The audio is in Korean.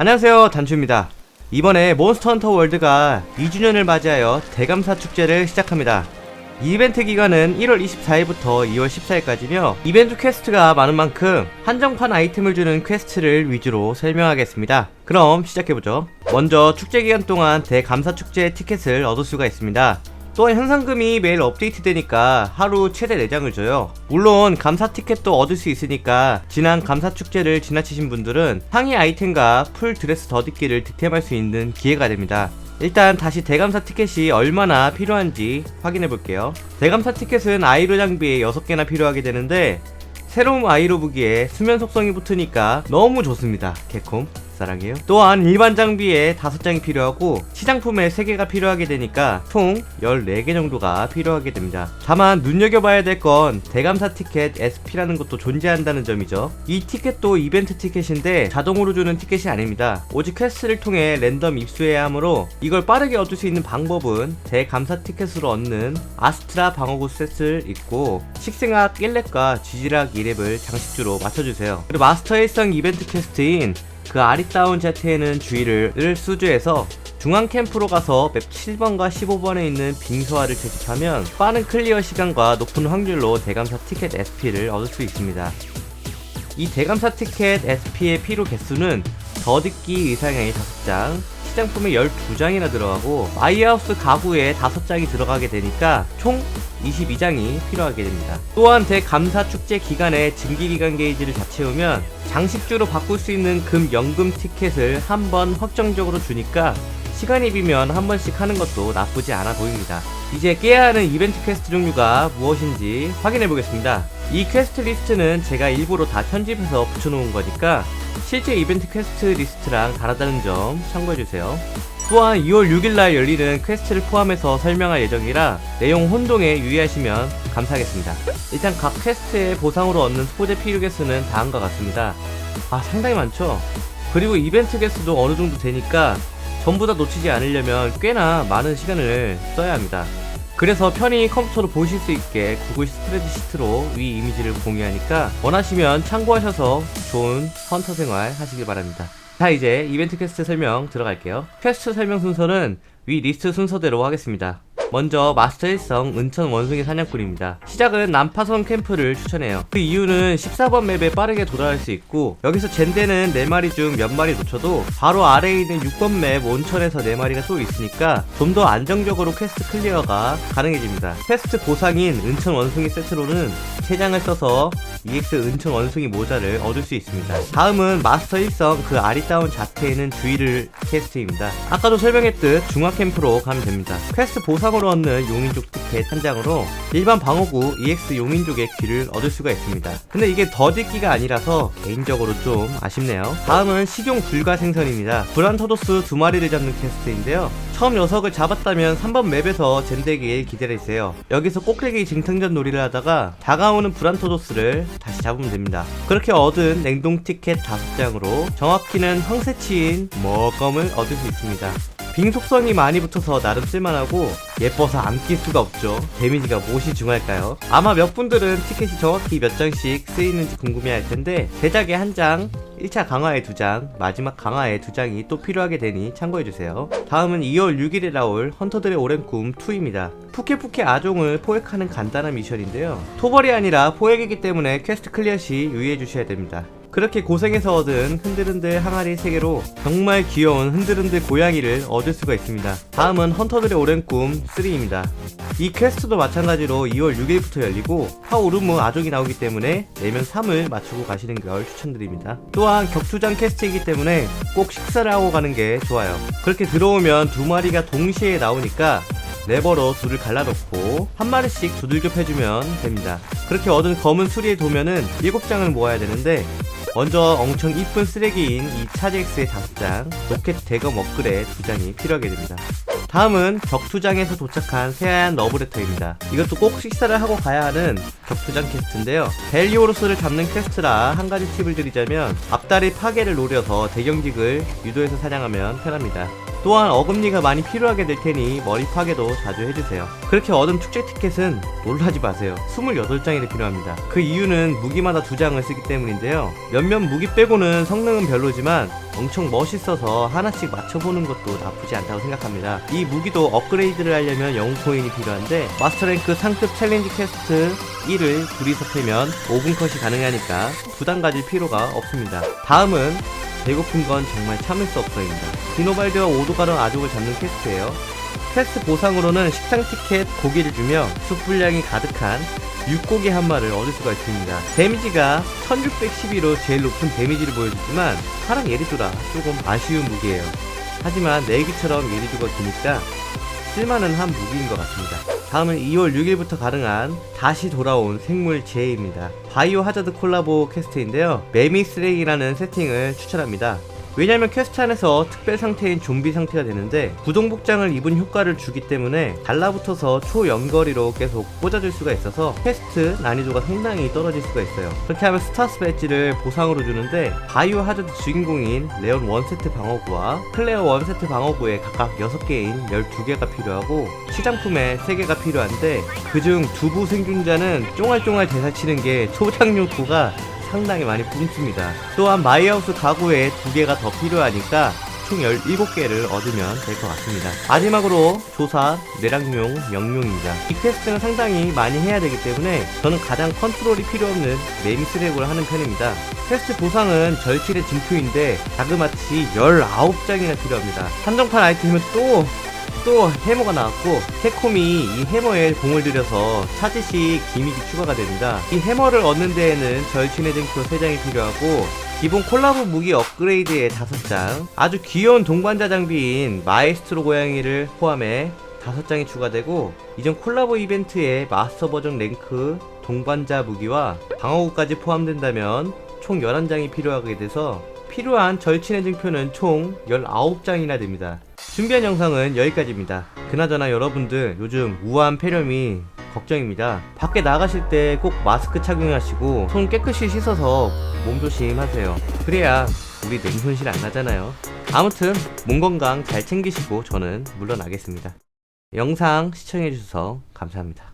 안녕하세요 단추입니다. 이번에 몬스터 헌터 월드가 2주년을 맞이하여 대감사 축제를 시작합니다. 이 이벤트 기간은 1월 24일부터 2월 14일까지며 이벤트 퀘스트가 많은 만큼 한정판 아이템을 주는 퀘스트를 위주로 설명하겠습니다. 그럼 시작해보죠. 먼저 축제 기간 동안 대감사 축제 티켓을 얻을 수가 있습니다 또한 현상금이 매일 업데이트 되니까 하루 최대 4장을 줘요. 물론 감사 티켓도 얻을 수 있으니까 지난 감사 축제를 지나치신 분들은 상위 아이템과 풀 드레스 더디기를 득템할 수 있는 기회가 됩니다. 일단 다시 대감사 티켓이 얼마나 필요한지 확인해 볼게요. 대감사 티켓은 아이로 장비에 6개나 필요하게 되는데 새로운 아이로 무기에 수면 속성이 붙으니까 너무 좋습니다. 개콤. 사랑해요. 또한 일반 장비에 5장이 필요하고 시장품에 3개가 필요하게 되니까 총 14개 정도가 필요하게 됩니다. 다만 눈여겨봐야 될 건 대감사 티켓 SP라는 것도 존재한다는 점이죠. 이 티켓도 이벤트 티켓인데 자동으로 주는 티켓이 아닙니다. 오직 퀘스트를 통해 랜덤 입수해야 하므로 이걸 빠르게 얻을 수 있는 방법은 대감사 티켓으로 얻는 아스트라 방어구 세트를 입고 식생학 1렙과 쥐지락 2렙을 장식주로 맞춰주세요. 그리고 마스터 일성 이벤트 퀘스트인 그 아리따운 자태에는 주의를 수주해서 중앙 캠프로 가서 맵 7번과 15번에 있는 빙소화를 채집하면 빠른 클리어 시간과 높은 확률로 대감사 티켓 SP를 얻을 수 있습니다. 이 대감사 티켓 SP의 필요 개수는 더듣기 의상의 5장, 시장품에 12장이나 들어가고 마이하우스 가구에 5장이 들어가게 되니까 총 22장이 필요하게 됩니다. 또한 대감사 축제 기간에 증기기간 게이지를 다 채우면 장식주로 바꿀 수 있는 금 연금 티켓을 한 번 확정적으로 주니까 시간이 비면 한 번씩 하는 것도 나쁘지 않아 보입니다. 이제 깨야 하는 이벤트 퀘스트 종류가 무엇인지 확인해 보겠습니다. 이 퀘스트 리스트는 제가 일부러 다 편집해서 붙여놓은 거니까 실제 이벤트 퀘스트 리스트랑 다르다는 점 참고해주세요. 또한 2월 6일날 열리는 퀘스트를 포함해서 설명할 예정이라 내용 혼동에 유의하시면 감사하겠습니다. 일단 각 퀘스트의 보상으로 얻는 소재 필요 개수는 다음과 같습니다. 아 상당히 많죠? 그리고 이벤트 개수도 어느 정도 되니까 전부 다 놓치지 않으려면 꽤나 많은 시간을 써야 합니다. 그래서 편히 컴퓨터로 보실 수 있게 구글 스프레드시트로 위 이미지를 공유하니까 원하시면 참고하셔서 좋은 헌터 생활 하시길 바랍니다. 자 이제 이벤트 퀘스트 설명 들어갈게요. 퀘스트 설명 순서는 위 리스트 순서대로 하겠습니다. 먼저 마스터 1성 은천 원숭이 사냥꾼입니다. 시작은 난파선 캠프를 추천해요. 그 이유는 14번 맵에 빠르게 도달할 수 있고 여기서 젠데는 4마리 중 몇 마리 놓쳐도 바로 아래에 있는 6번 맵 온천에서 4마리가 또 있으니까 좀 더 안정적으로 퀘스트 클리어가 가능해집니다. 퀘스트 보상인 은천 원숭이 세트로는 3장을 써서 EX 은천 원숭이 모자를 얻을 수 있습니다. 다음은 마스터 1성 그 아리따운 자태에는 주의를 퀘스트입니다. 아까도 설명했듯 중화 캠프로 가면 됩니다. 퀘스트 보상으로 얻는 용인족 티켓 한 장으로 일반 방어구 EX 용인족의 귀를 얻을 수가 있습니다. 근데 이게 더디기가 아니라서 개인적으로 좀 아쉽네요. 다음은 식용 불가 생선입니다. 브란토도스 두 마리를 잡는 퀘스트인데요. 처음 녀석을 잡았다면 3번 맵에서 젠데길 기다리세요. 여기서 꼭대기 징탕전 놀이를 하다가 다가오는 브란토도스를 다시 잡으면 됩니다. 그렇게 얻은 냉동 티켓 5장으로 정확히는 황새치인 머검을 얻을 수 있습니다. 빙 속성이 많이 붙어서 나름 쓸만하고 예뻐서 안 낄 수가 없죠. 데미지가 무엇이 중할까요? 아마 몇 분들은 티켓이 정확히 몇 장씩 쓰이는지 궁금해할 텐데 제작에 한 장, 1차 강화에 두 장, 마지막 강화에 두 장이 또 필요하게 되니 참고해주세요. 다음은 2월 6일에 나올 헌터들의 오랜 꿈 2입니다. 푸케푸케 아종을 포획하는 간단한 미션인데요. 토벌이 아니라 포획이기 때문에 퀘스트 클리어 시 유의해주셔야 됩니다. 그렇게 고생해서 얻은 흔들흔들 항아리 3개로 정말 귀여운 흔들흔들 고양이를 얻을 수가 있습니다. 다음은 헌터들의 오랜 꿈 3입니다. 이 퀘스트도 마찬가지로 2월 6일부터 열리고 하오르무 아족이 나오기 때문에 내면 3을 맞추고 가시는 걸 추천드립니다. 또한 격투장 퀘스트이기 때문에 꼭 식사를 하고 가는 게 좋아요. 그렇게 들어오면 두 마리가 동시에 나오니까 레버로 둘을 갈라놓고 한 마리씩 두들겨 패주면 됩니다. 그렇게 얻은 검은 수리의 도면은 7장을 모아야 되는데 먼저 엄청 이쁜 쓰레기인 이 차지엑스의 5장, 로켓 대검 업글의 2장이 필요하게 됩니다. 다음은 격투장에서 도착한 새하얀 러브레터입니다. 이것도 꼭 식사를 하고 가야 하는 격투장 퀘스트인데요. 벨리오로스를 잡는 퀘스트라 한 가지 팁을 드리자면 앞다리 파괴를 노려서 대경직을 유도해서 사냥하면 편합니다. 또한 어금니가 많이 필요하게 될 테니 머리 파괴도 자주 해주세요. 그렇게 얻은 축제 티켓은 놀라지 마세요. 28장이 필요합니다. 그 이유는 무기마다 두 장을 쓰기 때문인데요. 몇몇 무기 빼고는 성능은 별로지만 엄청 멋있어서 하나씩 맞춰보는 것도 나쁘지 않다고 생각합니다. 이 무기도 업그레이드를 하려면 영웅 코인이 필요한데 마스터랭크 상급 챌린지 퀘스트 1을 둘이서 패면 5분 컷이 가능하니까 부담 가질 필요가 없습니다. 다음은 배고픈 건 정말 참을 수 없어입니다. 디노발드와 오도가론 아족을 잡는 퀘스트예요. 퀘스트 보상으로는 식당 티켓 고기를 주며 숯불량이 가득한 육고기 한 마를 얻을 수가 있습니다. 데미지가 1612로 제일 높은 데미지를 보여주지만 파랑 예리도라 조금 아쉬운 무기예요. 하지만 내기처럼 예리도가 기니까 쓸만은 한 무기인 것 같습니다. 다음은 2월 6일부터 가능한 다시 돌아온 생물 제입니다. 바이오 하자드 콜라보 퀘스트인데요. 매미스레이라는 세팅을 추천합니다. 왜냐면 퀘스트 안에서 특별 상태인 좀비 상태가 되는데 구동복장을 입은 효과를 주기 때문에 달라붙어서 초연거리로 계속 꽂아줄 수가 있어서 퀘스트 난이도가 상당히 떨어질 수가 있어요. 그렇게 하면 스타스 배지를 보상으로 주는데 바이오 하자드 주인공인 레온 1세트 방어구와 클레어 1세트 방어구에 각각 6개인 12개가 필요하고 시장품에 3개가 필요한데 그중 두부 생존자는 쫑알쫑알 대사치는 게 초장요구가 상당히 많이 뿜습니다. 또한 마이하우스 가구에 두 개가 더 필요하니까 총 17개를 얻으면 될 것 같습니다. 마지막으로 조사, 내랑용, 영용입니다. 이 퀘스트는 상당히 많이 해야 되기 때문에 저는 가장 컨트롤이 필요 없는 매미스렉을 하는 편입니다. 퀘스트 보상은 절실의 증표인데 자그마치 19장이나 필요합니다. 한정판 아이템은 또 또 해머가 나왔고 캡콤이 이 해머에 공을 들여서 차지시 기믹이 추가가 됩니다. 이 해머를 얻는 데에는 절친의 증표 3장이 필요하고 기본 콜라보 무기 업그레이드에 5장 아주 귀여운 동반자 장비인 마에스트로 고양이를 포함해 5장이 추가되고 이전 콜라보 이벤트에 마스터 버전 랭크 동반자 무기와 방어구까지 포함된다면 총 11장이 필요하게 돼서 필요한 절친의 증표는 총 19장이나 됩니다. 준비한 영상은 여기까지입니다. 그나저나 여러분들 요즘 우한 폐렴이 걱정입니다. 밖에 나가실 때 꼭 마스크 착용하시고 손 깨끗이 씻어서 몸 조심하세요. 그래야 우리 냉손실 안 나잖아요. 아무튼 몸 건강 잘 챙기시고 저는 물러나겠습니다. 영상 시청해주셔서 감사합니다.